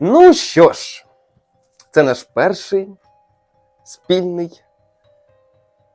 Ну що ж, це наш перший спільний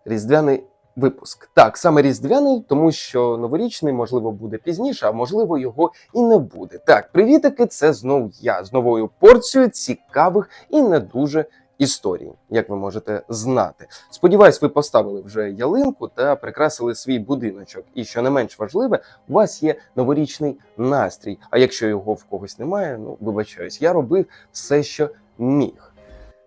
різдвяний випуск. Так, саме різдвяний, тому що новорічний, можливо, буде пізніше, а можливо, його і не буде. Так, привітики, це знову я з новою порцією цікавих і не дуже історій, як ви можете знати. Сподіваюсь, ви поставили вже ялинку та прикрасили свій будиночок. І що не менш важливе, у вас є новорічний настрій. А якщо його в когось немає, ну вибачаюсь, я робив все, що міг.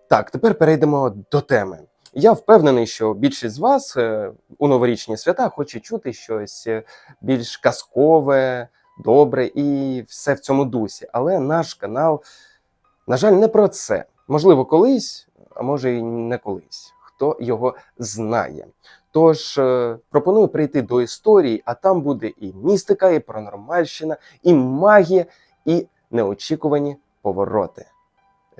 Так, тепер перейдемо до теми. Я впевнений, що більшість з вас е, у новорічні свята хоче чути щось е, більш казкове, добре і все в цьому дусі. Але наш канал, на жаль, не про це. Можливо, колись, а може і не колись. Хто його знає. Тож е, пропоную прийти до історії, а там буде і містика, і паранормальщина, і магія, і неочікувані повороти.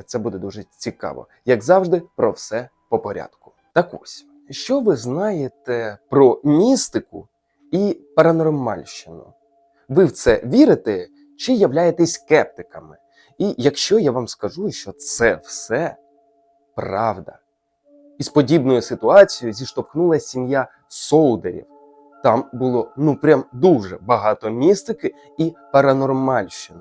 Це буде дуже цікаво. Як завжди, про все по порядку. Так ось, що ви знаєте про містику і паранормальщину? Ви в це вірите чи являєтесь скептиками? І якщо я вам скажу, що це все правда, із подібною ситуацією зіштовхнулася сім'я Соудерів. Там було ну прям дуже багато містики і паранормальщини.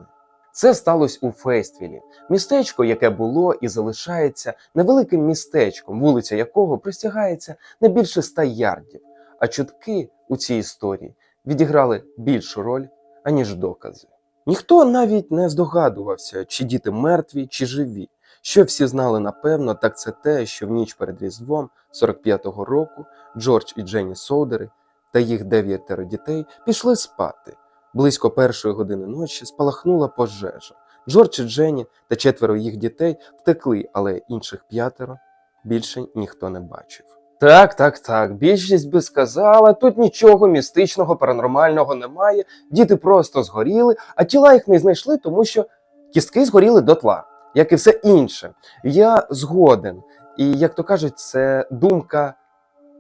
Це сталося у Фействілі, містечко, яке було і залишається невеликим містечком, вулиця якого простягається не більше ста ярдів. А чутки у цій історії відіграли більшу роль, аніж докази. Ніхто навіть не здогадувався, чи діти мертві, чи живі. Що всі знали напевно, так це те, що в ніч перед Різдвом 45-го року Джордж і Дженні Соудери та їх дев'ятеро дітей пішли спати. Близько першої години ночі спалахнула пожежа. Джордж і Дженні та четверо їх дітей втекли, але інших п'ятеро більше ніхто не бачив. Так, так, так. Більшість би сказала, тут нічого містичного, паранормального немає. Діти просто згоріли, а тіла їх не знайшли, тому що кістки згоріли дотла, як і все інше. Я згоден. І як то кажуть, це думка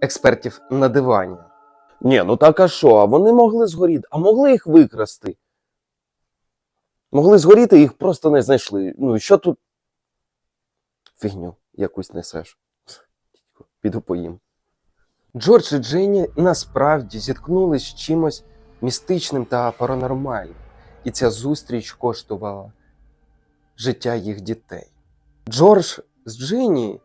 експертів на дивані. Ні, ну так а що? А вони могли згоріти, а могли їх викрасти. Могли згоріти, їх просто не знайшли. Ну і що тут? Фігню якусь несеш. Піду поїм. Джордж і Дженні насправді зіткнулись з чимось містичним та паранормальним, і ця зустріч коштувала життя їх дітей. Джордж з Дженні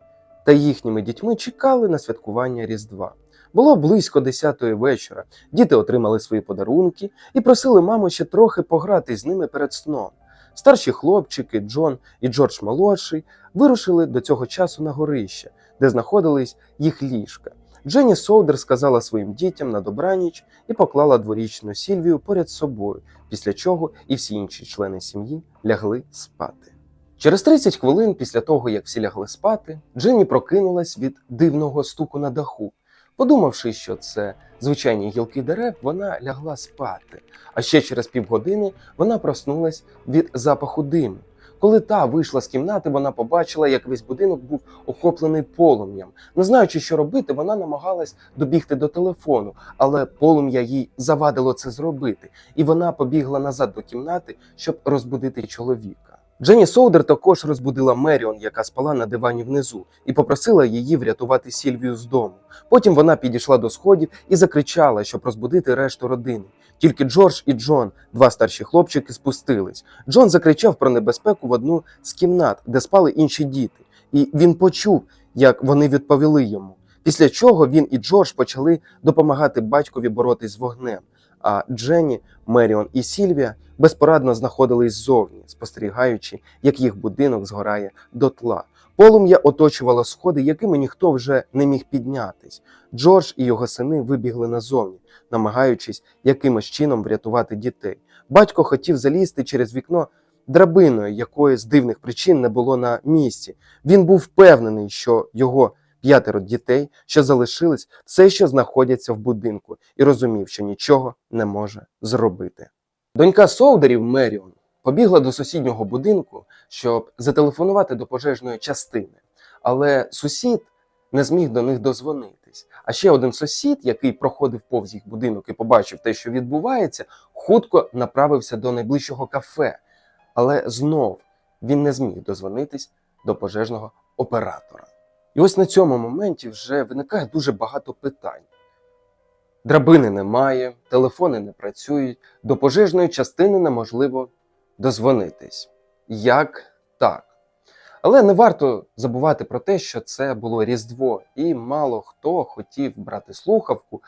та їхніми дітьми чекали на святкування Різдва. Було близько 10-ї вечора. Діти отримали свої подарунки і просили маму ще трохи пограти з ними перед сном. Старші хлопчики, Джон і Джордж молодший, вирушили до цього часу на горище, де знаходились їх ліжка. Дженні Соудер сказала своїм дітям на добраніч і поклала дворічну Сільвію поряд собою, після чого і всі інші члени сім'ї лягли спати. Через 30 хвилин після того, як всі лягли спати, Дженні прокинулась від дивного стуку на даху. Подумавши, що це звичайні гілки дерев, вона лягла спати. А ще через півгодини вона проснулась від запаху диму. Коли та вийшла з кімнати, вона побачила, як весь будинок був охоплений полум'ям. Не знаючи, що робити, вона намагалась добігти до телефону, але полум'я їй завадило це зробити, і вона побігла назад до кімнати, щоб розбудити чоловіка. Дженні Соудер також розбудила Меріон, яка спала на дивані внизу, і попросила її врятувати Сільвію з дому. Потім вона підійшла до сходів і закричала, щоб розбудити решту родини. Тільки Джордж і Джон, два старші хлопчики, спустились. Джон закричав про небезпеку в одну з кімнат, де спали інші діти, і він почув, як вони відповіли йому. Після чого він і Джордж почали допомагати батькові боротись з вогнем. А Дженні, Меріон і Сільвія безпорадно знаходились ззовні, спостерігаючи, як їх будинок згорає дотла. Полум'я оточувало сходи, якими ніхто вже не міг піднятись. Джордж і його сини вибігли назовні, намагаючись якимось чином врятувати дітей. Батько хотів залізти через вікно драбиною, якої з дивних причин не було на місці. Він був впевнений, що його п'ятеро дітей, що залишились, все ще знаходяться в будинку, і розумів, що нічого не може зробити. Донька Соудерів Меріон побігла до сусіднього будинку, щоб зателефонувати до пожежної частини, але сусід не зміг до них дозвонитись. А ще один сусід, який проходив повз їх будинок і побачив те, що відбувається, хутко направився до найближчого кафе. Але знов він не зміг дозвонитись до пожежного оператора. І ось на цьому моменті вже виникає дуже багато питань. Драбини немає, телефони не працюють, до пожежної частини неможливо дозвонитись. Як так? Але не варто забувати про те, що це було Різдво, і мало хто хотів брати слухавку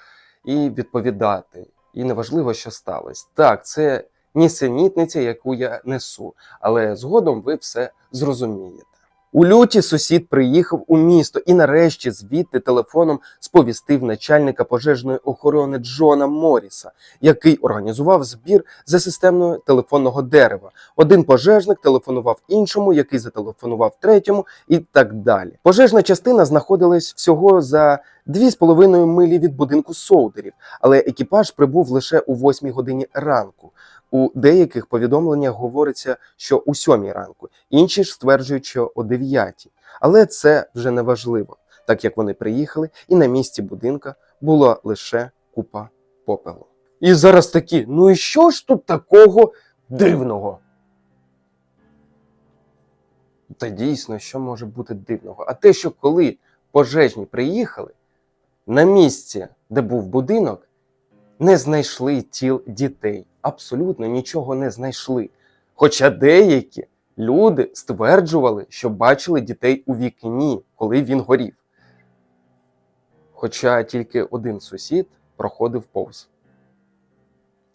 і відповідати. І неважливо, що сталося. Так, це нісенітниця, яку я несу, але згодом ви все зрозумієте. У люті сусід приїхав у місто і нарешті звідти телефоном сповістив начальника пожежної охорони Джона Моріса, який організував збір за системою телефонного дерева. Один пожежник телефонував іншому, який зателефонував третьому, і так далі. Пожежна частина знаходилась всього за 2,5 милі від будинку Соудерів, але екіпаж прибув лише у 8 годині ранку. У деяких повідомленнях говориться, що у 7 ранку, інші ж стверджують, що о 9. Але це вже не важливо, так як вони приїхали, і на місці будинка була лише купа попелу. І зараз такі: ну і що ж тут такого дивного? Та дійсно, що може бути дивного? А те, що коли пожежні приїхали, на місці, де був будинок, не знайшли тіл дітей. Абсолютно нічого не знайшли. Хоча деякі люди стверджували, що бачили дітей у вікні, коли він горів. Хоча тільки один сусід проходив повз.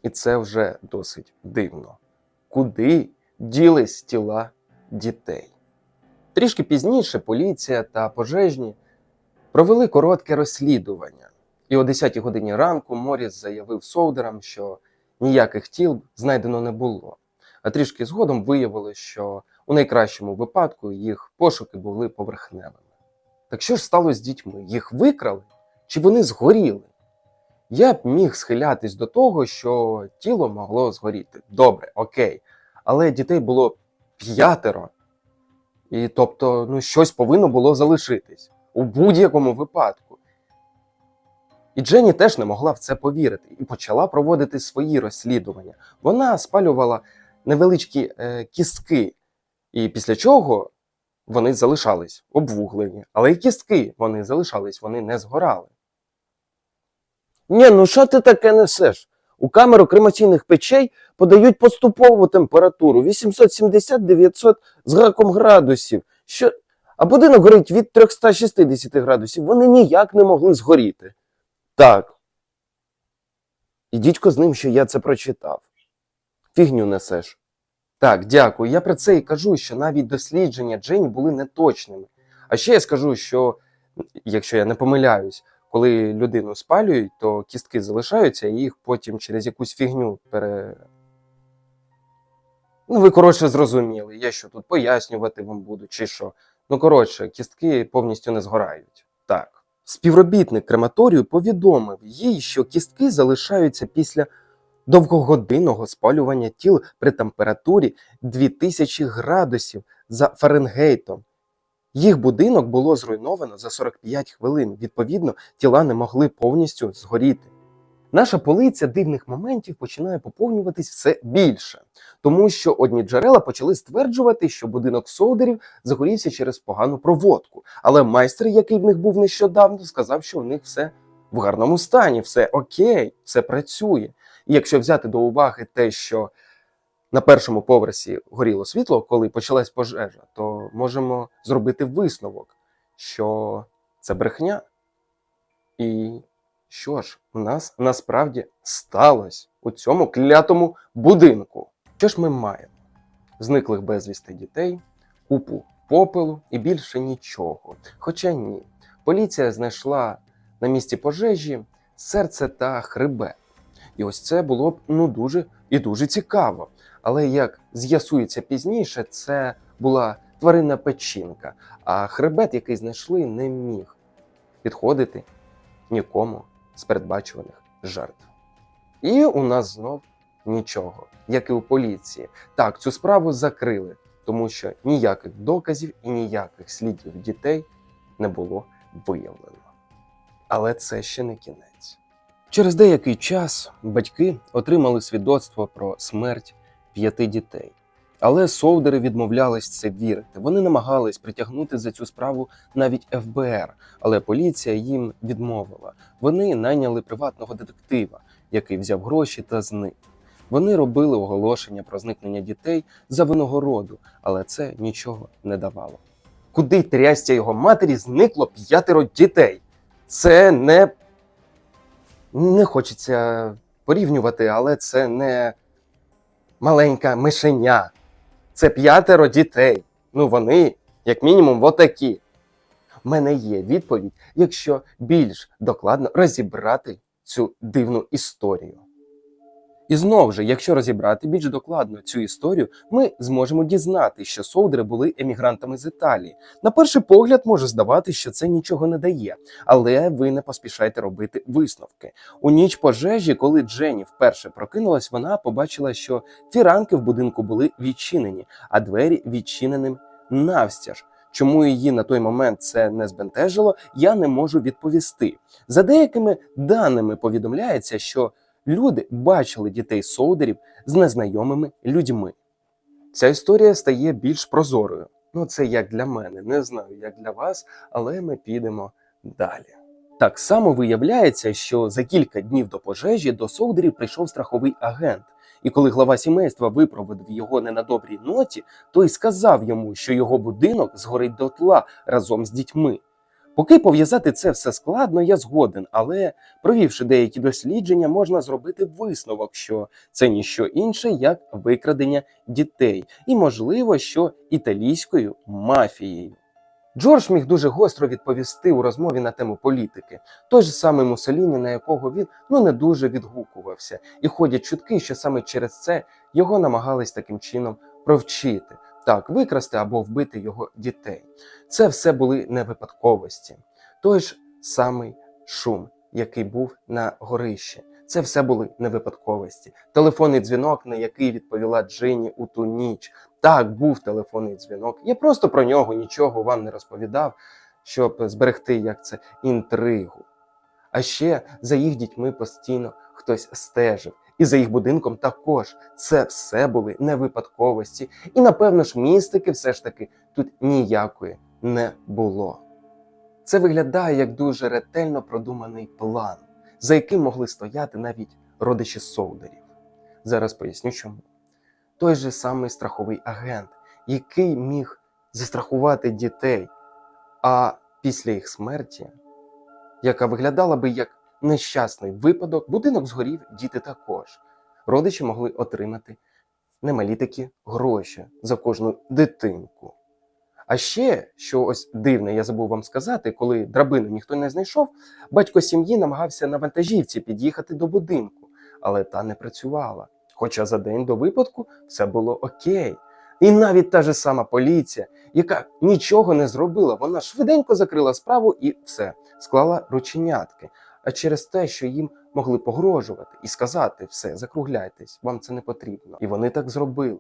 І це вже досить дивно. Куди ділись тіла дітей? Трішки пізніше поліція та пожежні провели коротке розслідування. І о 10 годині ранку Моріс заявив солдерам, що ніяких тіл знайдено не було. А трішки згодом виявилось, що у найкращому випадку їх пошуки були поверхневими. Так що ж сталося з дітьми? Їх викрали чи вони згоріли? Я б міг схилятись до того, що тіло могло згоріти. Добре, окей. Але дітей було п'ятеро. І тобто, ну, щось повинно було залишитись у будь-якому випадку. І Дженні теж не могла в це повірити і почала проводити свої розслідування. Вона спалювала невеличкі е, кістки, і після чого вони залишались обвуглені. Але і кістки вони залишались, вони не згорали. Ні, ну що ти таке несеш? У камеру кремаційних печей подають поступову температуру 870-900 з гаком градусів. Що... А будинок горить від 360 градусів. Вони ніяк не могли згоріти. Так. І дідько з ним, що я це прочитав. Фігню несеш. Так, дякую. Я про це і кажу, що навіть дослідження Джені були неточними. А ще я скажу, що якщо я не помиляюсь, коли людину спалюють, то кістки залишаються і їх потім через якусь фігню пере. Ну, ви коротше зрозуміли, я що тут пояснювати вам буду, чи що. Ну, коротше, кістки повністю не згорають. Так. Співробітник крематорію повідомив їй, що кістки залишаються після довгогодинного спалювання тіл при температурі 2000 градусів за Фаренгейтом. Їх будинок було зруйновано за 45 хвилин. Відповідно, тіла не могли повністю згоріти. Наша полиця дивних моментів починає поповнюватись все більше, тому що одні джерела почали стверджувати, що будинок Соудерів загорівся через погану проводку. Але майстер, який в них був нещодавно, сказав, що в них все в гарному стані, все окей, все працює. І якщо взяти до уваги те, що на першому поверсі горіло світло, коли почалась пожежа, то можемо зробити висновок, що це брехня. І що ж у нас насправді сталося у цьому клятому будинку? Що ж ми маємо? Зниклих безвісти дітей, купу попелу і більше нічого. Хоча ні, поліція знайшла на місці пожежі серце та хребет. І ось це було б ну дуже і дуже цікаво. Але як з'ясується пізніше, це була тваринна печінка, а хребет, який знайшли, не міг підходити нікому з передбачуваних жертв. І у нас знов нічого, як і у поліції. Так, цю справу закрили, тому що ніяких доказів і ніяких слідів дітей не було виявлено. Але це ще не кінець. Через деякий час батьки отримали свідоцтво про смерть п'яти дітей. Але солдери відмовлялись це вірити. Вони намагались притягнути за цю справу навіть ФБР, але поліція їм відмовила. Вони найняли приватного детектива, який взяв гроші та зник. Вони робили оголошення про зникнення дітей за винагороду, але це нічого не давало. Куди трястя його матері зникло п'ятеро дітей? Це не. Не хочеться порівнювати, але це не маленька мишеня. Це п'ятеро дітей. Ну вони, як мінімум, отакі. У мене є відповідь, якщо більш докладно розібрати цю дивну історію. І знову ж, якщо розібрати більш докладно цю історію, ми зможемо дізнати, що солдери були емігрантами з Італії. На перший погляд може здавати, що це нічого не дає, але ви не поспішайте робити висновки. У ніч пожежі, коли Дженні вперше прокинулась, вона побачила, що фіранки в будинку були відчинені, а двері відчиненим навстяж. Чому її на той момент це не збентежило, я не можу відповісти. За деякими даними повідомляється, що люди бачили дітей солдерів з незнайомими людьми. Ця історія стає більш прозорою. Ну, це як для мене, не знаю, як для вас, але ми підемо далі. Так само виявляється, що за кілька днів до пожежі до солдерів прийшов страховий агент. І коли глава сімейства випроводив його не на добрій ноті, той сказав йому, що його будинок згорить дотла разом з дітьми. Поки пов'язати це все складно, я згоден, але провівши деякі дослідження, можна зробити висновок, що це ніщо інше, як викрадення дітей, і можливо, що італійською мафією. Джордж міг дуже гостро відповісти у розмові на тему політики, той же самий Муссоліні, на якого він ну не дуже відгукувався, і ходять чутки, що саме через це його намагались таким чином провчити, так викрасти або вбити його дітей. Це все були не випадковості. Той ж самий шум, який був на горищі. Це все були не випадковості. Телефонний дзвінок, на який відповіла Джинні у ту ніч. Так, був телефонний дзвінок. Я просто про нього нічого вам не розповідав, щоб зберегти як це інтригу. А ще за їх дітьми постійно хтось стежив. І за їх будинком також це все були не випадковості. І напевно ж містики все ж таки тут ніякої не було. Це виглядає як дуже ретельно продуманий план, за яким могли стояти навіть родичі солдерів. Зараз поясню чому. Той же самий страховий агент, який міг застрахувати дітей, а після їх смерті, яка виглядала би як нещасний випадок, будинок згорів, діти також. Родичі могли отримати немалі такі гроші за кожну дитинку. А ще, що ось дивне, я забув вам сказати, коли драбину ніхто не знайшов, батько сім'ї намагався на вантажівці під'їхати до будинку, але та не працювала. Хоча за день до випадку все було окей. І навіть та ж сама поліція, яка нічого не зробила, вона швиденько закрила справу і все, склала рученятки. А через те, що їм могли погрожувати і сказати все, закругляйтесь, вам це не потрібно. І вони так зробили.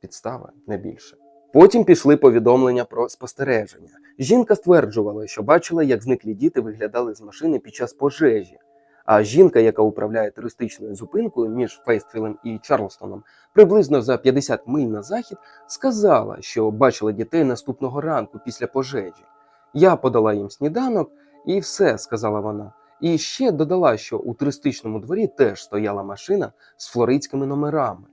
Підстава не більше. Потім пішли повідомлення про спостереження. Жінка стверджувала, що бачила, як зниклі діти виглядали з машини під час пожежі. А жінка, яка управляє туристичною зупинкою між Фействілем і Чарлстоном, приблизно за 50 миль на захід, сказала, що бачила дітей наступного ранку після пожежі. Я подала їм сніданок, і все, сказала вона. І ще додала, що у туристичному дворі теж стояла машина з флоридськими номерами.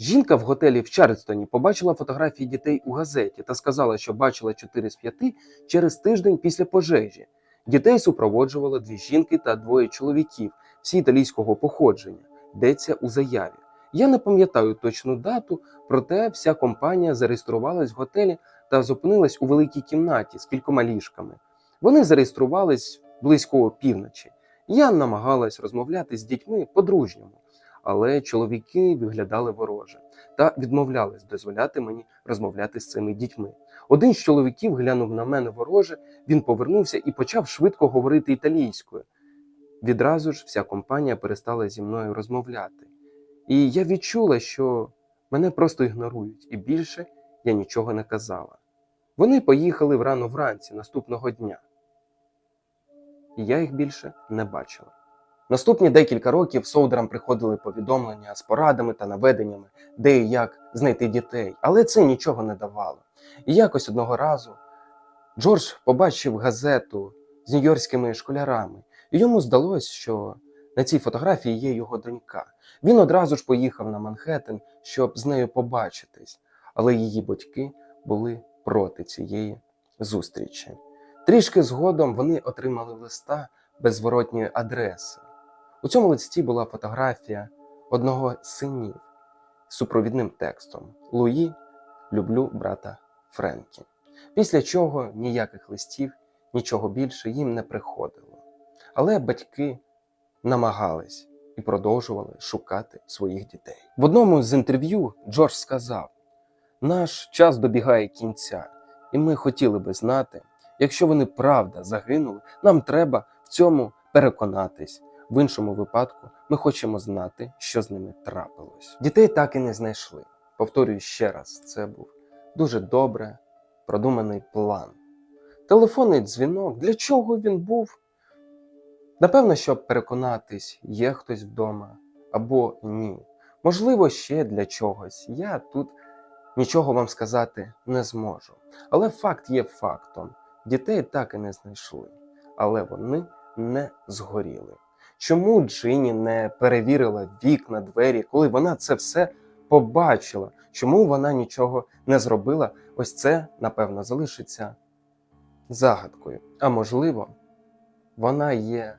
Жінка в готелі в Чарльстоні побачила фотографії дітей у газеті та сказала, що бачила 4 з 5 через тиждень після пожежі. Дітей супроводжувало дві жінки та двоє чоловіків, всі італійського походження, йдеться у заяві. Я не пам'ятаю точну дату, проте вся компанія зареєструвалась в готелі та зупинилась у великій кімнаті з кількома ліжками. Вони зареєструвались близько опівночі. Я намагалась розмовляти з дітьми по-дружньому, але чоловіки виглядали вороже та відмовлялись дозволяти мені розмовляти з цими дітьми. Один з чоловіків глянув на мене вороже, він повернувся і почав швидко говорити італійською. Відразу ж вся компанія перестала зі мною розмовляти. І я відчула, що мене просто ігнорують, і більше я нічого не казала. Вони поїхали врано вранці наступного дня. І я їх більше не бачила. Наступні декілька років солдерам приходили повідомлення з порадами та наведеннями, де і як знайти дітей, але це нічого не давало. І якось одного разу Джордж побачив газету з нью-йоркськими школярами, і йому здалось, що на цій фотографії є його донька. Він одразу ж поїхав на Манхеттен, щоб з нею побачитись, але її батьки були проти цієї зустрічі. Трішки згодом вони отримали листа беззворотньої адреси. У цьому листі була фотографія одного з синів з супровідним текстом Луї, люблю брата Френкі. Після чого ніяких листів, нічого більше їм не приходило. Але батьки намагались і продовжували шукати своїх дітей. В одному з інтерв'ю Джордж сказав: наш час добігає кінця, і ми хотіли би знати, якщо вони правда загинули, нам треба в цьому переконатись. В іншому випадку ми хочемо знати, що з ними трапилось. Дітей так і не знайшли. Повторюю ще раз, це був дуже добре продуманий план. Телефонний дзвінок, для чого він був? Напевно, щоб переконатись, є хтось вдома або ні. Можливо, ще для чогось. Я тут нічого вам сказати не зможу. Але факт є фактом: дітей так і не знайшли, але вони не згоріли. Чому Джині не перевірила вікна, двері, коли вона це все побачила? Чому вона нічого не зробила? Ось це, напевно, залишиться загадкою. А можливо, вона є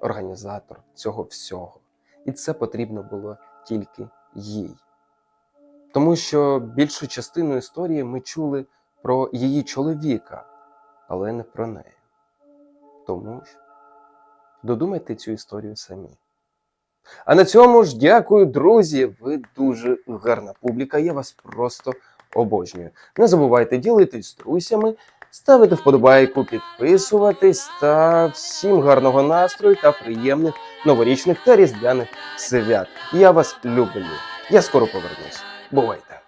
організатор цього всього. І це потрібно було тільки їй. Тому що більшу частину історії ми чули про її чоловіка, але не про неї. Тому ж додумайте цю історію самі. А на цьому ж дякую, друзі. Ви дуже гарна публіка. Я вас просто обожнюю. Не забувайте ділитись з друзями, ставити вподобайку, підписуватись та всім гарного настрою та приємних новорічних та різдвяних свят. Я вас люблю. Я скоро повернусь. Бувайте!